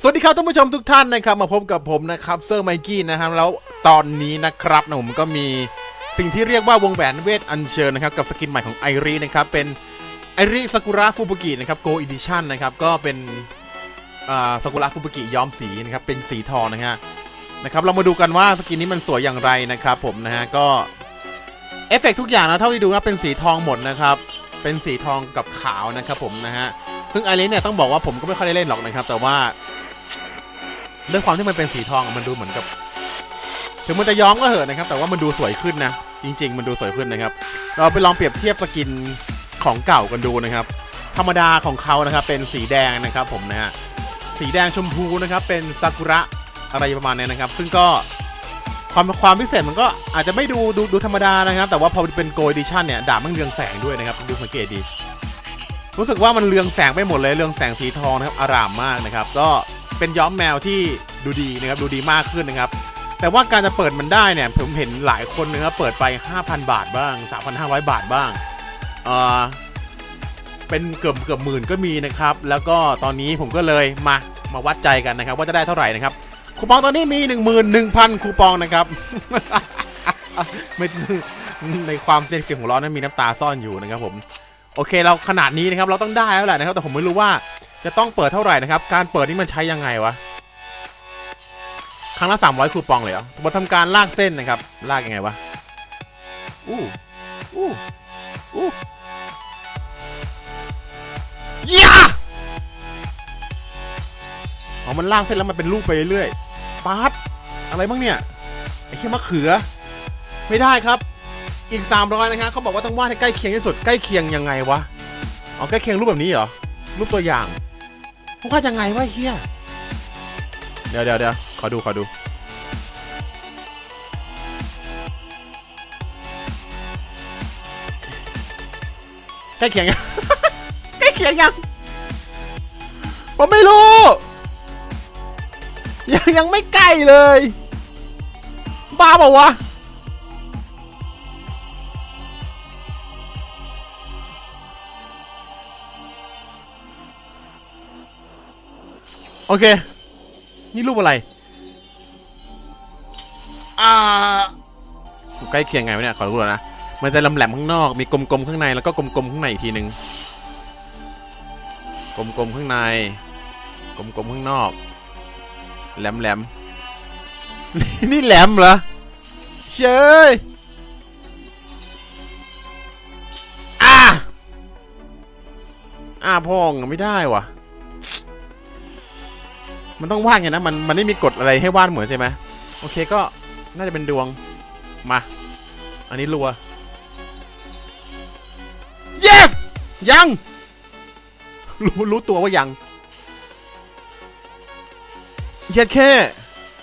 สวัสดีครับท่านผู้ชมทุกท่านนะครับมาพบกับผมนะครับเซอร์ไมกี้นะครับแล้วตอนนี้นะครับนะผมก็มีสิ่งที่เรียกว่าวงแหวนเวทอัญเชิญนะครับกับสกินใหม่ของไอรีนะครับเป็นไอรีซากุระฟูบุกินะครับโกอีดิชั่นนะครับก็เป็นอ่าซากุระฟูบุกิย้อมสีนะครับเป็นสีทองนะฮะนะครับเรามาดูกันว่าสกินนี้มันสวยอย่างไรนะครับผมนะฮะก็เอฟเฟกต์ทุกอย่างนะเท่าที่ดูนะเป็นสีทองหมดนะครับเป็นสีทองกับขาวนะครับผมนะฮะซึ่งไอรีเนี่ยต้องบอกว่าผมก็ไม่ค่อยได้เล่นหรอกนะครับแต่ว่า ด้วยความที่มันเป็นสีทองมันดูเหมือนกับ ถึงมันจะย้อมก็เหอะนะครับ แต่ว่ามันดูสวยขึ้นนะ จริง ๆ มันดูสวยขึ้นนะครับ เราไปลองเปรียบเทียบสกินของเก่ากันดูนะครับ ธรรมดาของเขานะครับ เป็นสีแดงนะครับ ผมนะฮะสีแดงชมพูนะครับ เป็นซากุระอะไรประมาณนี้นะครับ ซึ่งก็ความความพิเศษมันก็อาจจะไม่ดูดูดูธรรมดานะครับ แต่ว่าพอเป็นโกลดิชันเนี่ยดาบมันเรืองแสงด้วยนะครับดูสังเกตดี รู้สึกว่ามันเรืองแสงไปหมดเลยเรืองแสงสีทองนะครับอารามมากนะครับ ก็ เป็นย้อมแมวที่ดูดีนะครับดูดีมากขึ้นนะครับ แต่ว่าการจะเปิดมันได้เนี่ยผมเห็นหลายคนนะครับเปิดไป 5,000 บาทบ้าง 3,500 บาทบ้างเออเป็นเกือบเกือบหมื่นก็มีนะครับ แล้วก็ตอนนี้ผมก็เลยมามาวัดใจกันนะครับ ว่าจะได้เท่าไหร่นะครับคูปองตอนนี้มี 11,000 คูปองนะครับในความเสียงเสียงของเรานั้นมีน้ำตาซ่อนอยู่นะครับผมโอเคเราขนาดนี้นะครับเราต้องได้แล้วแหละนะครับ แต่ผมไม่รู้ว่า จะต้องเปิดเท่าไหร่นะครับ การเปิดนี่มันใช้ยังไงวะ ครั้งละ 300 คูปองเลยเหรอมาทำการลากเส้นนะครับ ลากยังไงวะ อู้อู้อู้ยาอ๋อ มันลากเส้นแล้วมันเป็นลูกไปเรื่อยๆปาดอะไรบ้างเนี่ย ไอ้แค่มะเขือ ไม่ได้ครับ อีก 300 นะครับเขาบอกว่าต้องวาดให้ใกล้เคียงที่สุด ใกล้เคียงยังไงวะเอาใกล้เคียงรูปแบบนี้เหรอ รูปตัวอย่าง พวกวาดยังไงวะเฮียเดี๋ยวเดี๋ยวเดี๋ยวขอดูขอดู ใกล้เคียงยัง ใกล้เคียงยัง ผมไม่รู้ ยังยังไม่ใกล้เลย บ้าเปล่าวะ โอเค นี่รูปอะไร อ่าใกล้เคียงไงวะเนี่ย ขอรู้แล้วนะ มันจะลำแหลมข้างนอก มีกลมๆข้างใน แล้วก็กลมๆข้างในอีกทีหนึ่งกลมๆข้างใน กลมๆข้างนอก แหลมๆ นี่แหลมเหรอ เชยอ่าอ่าพองอะไม่ได้วะ มันต้องวาดไงนะมันมันไม่มีกฎอะไรให้วาดเหมือนใช่ไหมโอเคก็น่าจะเป็นดวงมา อันนี้รัว yes ยังรู้รู้ตัวว่ายังเย็ดแค่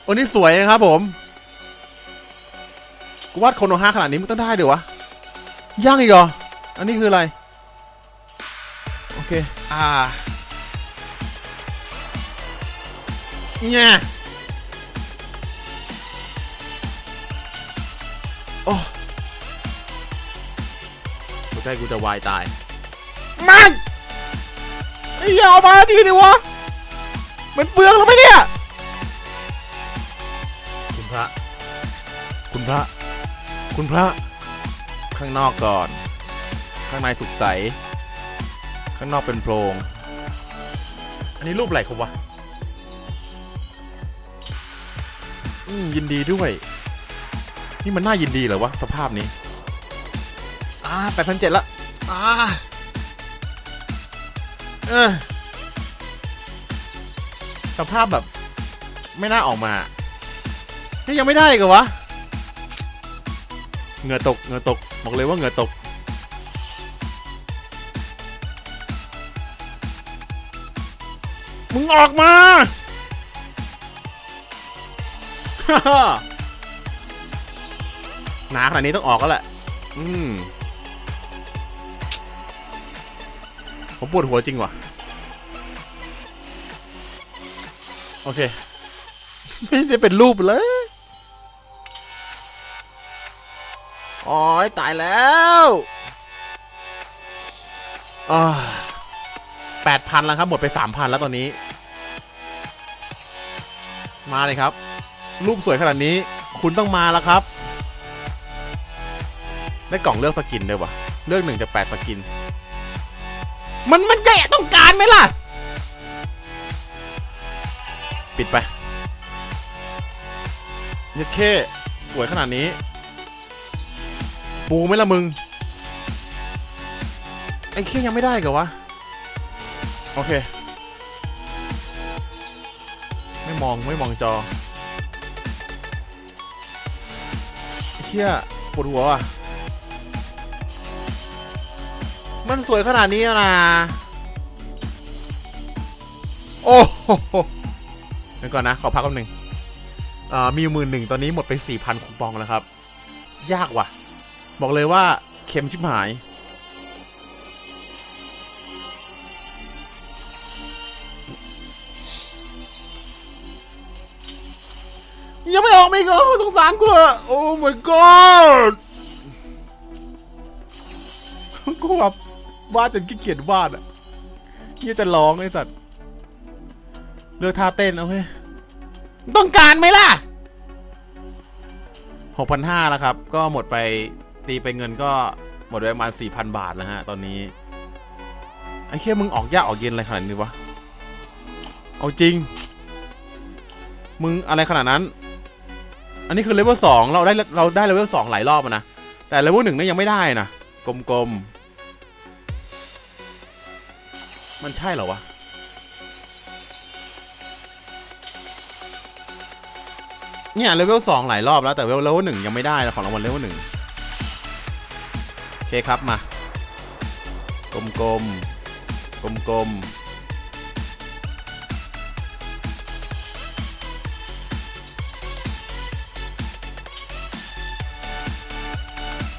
โอ้นี่สวยนะครับผมกูวาดโคโนฮาขนาดนี้มันต้องได้เดี๋ยววะยังอีกเหรอ อันนี้คืออะไร โอเค อ่า เนี่ยโอ้กูใจกูจะวายตายมันไอ้ยเอามาทีดิวะมันเปลืองแล้วไหมเนี่ย คุณพระ คุณพระ คุณพระ ข้างนอกก่อน ข้างในสุขใส ข้างนอกเป็นโพรง อันนี้รูปอะไรครับวะ ยินดีด้วย นี่มันน่ายินดีเหรอวะ สภาพนี้ อ่าแปดพันเจ็ดละ อ่า เออ สภาพแบบ ไม่น่าออกมานี่ยังไม่ได้กับวะ เหงื่อตก เหงื่อตก บอกเลยว่าเหงื่อตกมึงออกมา หนาขนาดนี้ต้องออกแล้วแหละ อืม ผมปวดหัวจริงว่ะ โอเค ไม่ได้เป็นรูปเลยอ๋อยตายแล้วแปดพันแล้วครับ หมดไปสามพันแล้วตอนนี้ มาเลยครับ รูปสวยขนาดนี้ คุณต้องมาแล้วครับ ได้กล่องเลือกสกินด้วยวะเลือกหนึ่งจากแปดสกิน มันมันแย่ต้องการไหมล่ะ ปิดไปเยัดเคสวยขนาดนี้ ปูไหมล่ะมึง ไอ้เคี้ยยังไม่ได้เหรอวะ โอเค ไม่มองไม่มองจอ ชี่ยปวดหัวว่ะ มันสวยขนาดนี้แล้วนะโอ้โหเดี๋ยวก่อนนะ ขอพักแป๊บหนึงอ่ามีหมื่นหนึ่งตอนนี้หมดไปสี่พันคูปองแล้วครับ ยากว่ะ บอกเลยว่าเข็มชิบหาย งสารกูโอ้ my god กูแบบวาดจนขี้เกียจวาดอะเฮียจะร้องไอ้สัตว์เลือกท่าเต้นเอาเฮ้ยต้องการไหมล่ะหกพันห้าแล้วครับ ก็หมดไปตีไปเงินก็หมดไปประมาณสี่พันบาทแล้วฮะ ตอนนี้ ไอ้เคียมึงออกยากออกเย็นอะไรขนาดนี้วะ เอาจริง มึงอะไรขนาดนั้น อันนี้คือเลเวลสองเราได้เราได้เลเวลสองหลายรอบนะ แต่เลเวลหนึ่งนี่ยังไม่ได้นะ กลมๆ มันใช่เหรอวะ เนี่ยเลเวลสองหลายรอบแล้วแต่เลเวลหนึ่งยังไม่ได้นะของรางวัลเลเวลหนึ่งโอเคครับมา กลมๆ กลมๆ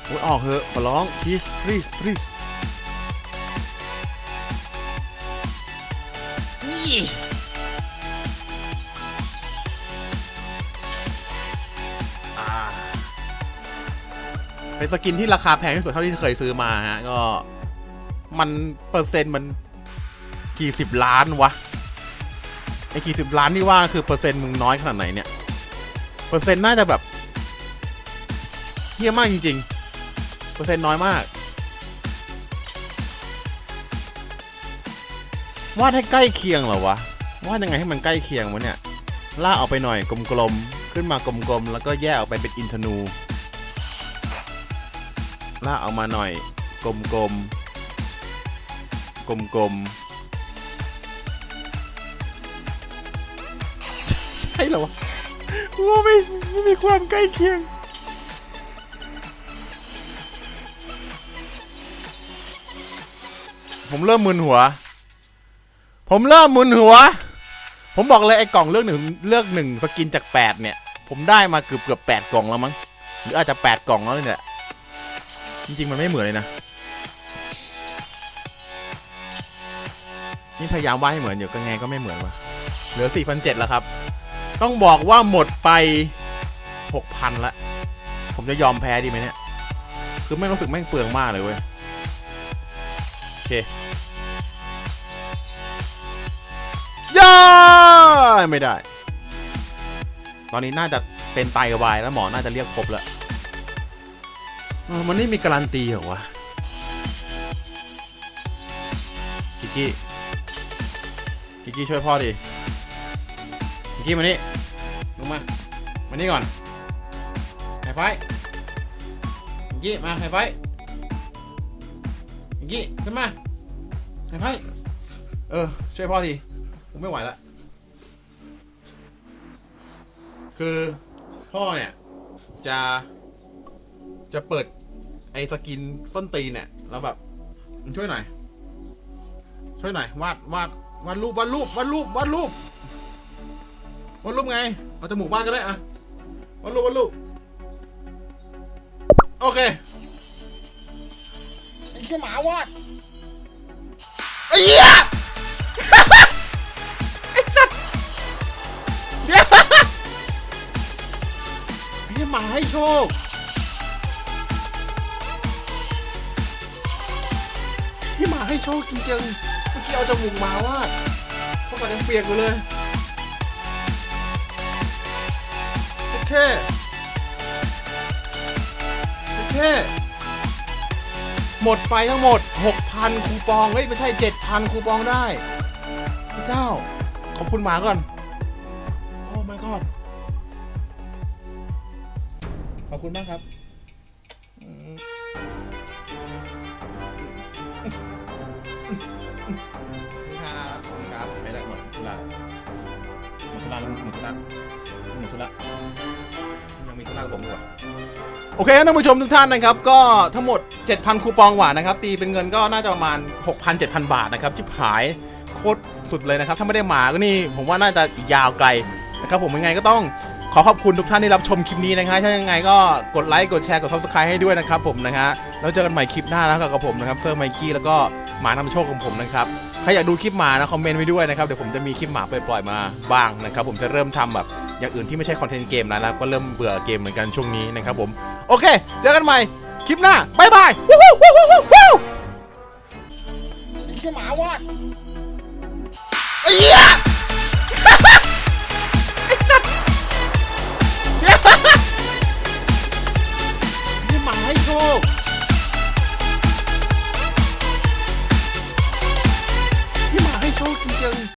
โอ้ยออกเถอะขอร้อง please please please นี่เป็นสกินที่ราคาแพงที่สุดเท่าที่เคยซื้อมาฮะ ก็ มันเปอร์เซ็นต์มันกี่สิบล้านวะ ไอ้กี่สิบล้านที่ว่าคือเปอร์เซ็นต์มึงน้อยขนาดไหนเนี่ย เปอร์เซ็นต์น่าจะแบบเฮี้ยมากจริง ๆ เปอร์เซ็นต์น้อยมาก วาดให้ใกล้เคียงเหรอวะ วาดยังไงให้มันใกล้เคียงวะเนี่ยลากออกไปหน่อยกลมๆ ขึ้นมากลมๆ แล้วก็แยกออกไปเป็นอินทนูลากออกมาหน่อย กลมๆ กลมๆ ใช่เหรอวะว่าไม่ไม่มีความใกล้เคียง ผมเริ่มมึนหัว ผมเริ่มมึนหัว ผมบอกเลยไอ้กล่องเลือกหนึ่งเลือกหนึ่งสกินจากแปดเนี่ย ผมได้มาเกือบเกือบแปดกล่องแล้วมั้ง หรืออาจจะแปดกล่องแล้วเนี่ย จริงๆมันไม่เหมือนเลยนะ นี่พยายามวาดให้เหมือนอยู่ก็ไงก็ไม่เหมือนวะเหลือ 4,700แล้วครับ ต้องบอกว่าหมดไป 6,000ละ ผมจะยอมแพ้ดีไหมเนี่ย คือไม่รู้สึกแม่งเปลืองมากเลยเว้ย เคย่าไม่ได้ ตอนนี้น่าจะเป็นไตวายแล้วหมอน่าจะเรียกครบแล้วมันไม่มีการันตีเหรอวะกิกกี้กิกกี้ช่วยพ่อดิกิกกี้มานี่ลงมามานี่ก่อนไฮไฟกิกกี้มาไฮไฟ ว์กิกกี้ขึ้นมาไฮไฟว์เออ ช่วยพ่อดิผมไม่ไหวละคือพ่อเนี่ย จะจะเปิดไอ้สกินส้นตีนเนี่ยแล้วแบบช่วยหน่อย ช่วยหน่อยวาดวาดวาดรูปวาดรูปวาดรูปวาดรูปวาดรูปไงเอาจมูกบ้านก็ได้อะวาดรูปวาดรูปโอเค ไอ้หมาวาดไอ้เหี้ยไอ้สัตว์เดี๋ยวไอ้เหี้หมาให้โชคพี่หมาให้โชคจริงๆเมื่อกี้เอาจมูกหมาวาดเพราะมันยังเปียกอยู่เลยโอเคโอเค หมดไปทั้งหมด 6,000 คูปอง เฮ้ย ไม่ใช่ 7,000 คูปองได้ พระเจ้า ขอบคุณหมาก่อน โอ้ my god ขอบคุณมากครับอืมครับขอบคุณครับไม่ได้หมดธุระหมดธุระหมดธุระหมดธุระ มีธุระกับผมอยู่อะโอเคท่านผู้ชมทุกท่านนะครับ ก็ทั้งหมด 7,000 คูปองหวานนะครับ ตีเป็นเงินก็น่าจะประมาณ 6,000-7,000 บาทนะครับชิบหายโคตรสุดเลยนะครับ ถ้าไม่ได้หมาก็นี่ผมว่าน่าจะอีกยาวไกลนะครับผมยังไงก็ต้องขอขอบคุณทุกท่านที่รับชมคลิปนี้นะครับถ้ายังไงก็กดไลค์กดแชร์กด subscribe ให้ด้วยนะครับผมนะฮะแล้วเจอกันใหม่คลิปหน้าแล้วกับผมนะครับเซอร์ไมกี้แล้วก็หมานำโชคของผมนะครับใครอยากดูคลิปหมานะคอมเมนต์ไว้ด้วยนะครับเดี๋ยวผมจะมีคลิปหมาปล่อยๆมาบ้างนะครับผมจะเริ่มทำแบบ อย่างอื่นที่ไม่ใช่คอนเทนต์เกมแล้วนะก็เริ่มเบื่อเกมเหมือนกันช่วงนี้นะครับผม โอเค เจอกันใหม่ คลิปหน้าบายบาย วู้วู้วู้วู้วู้นี่คือหมาวาด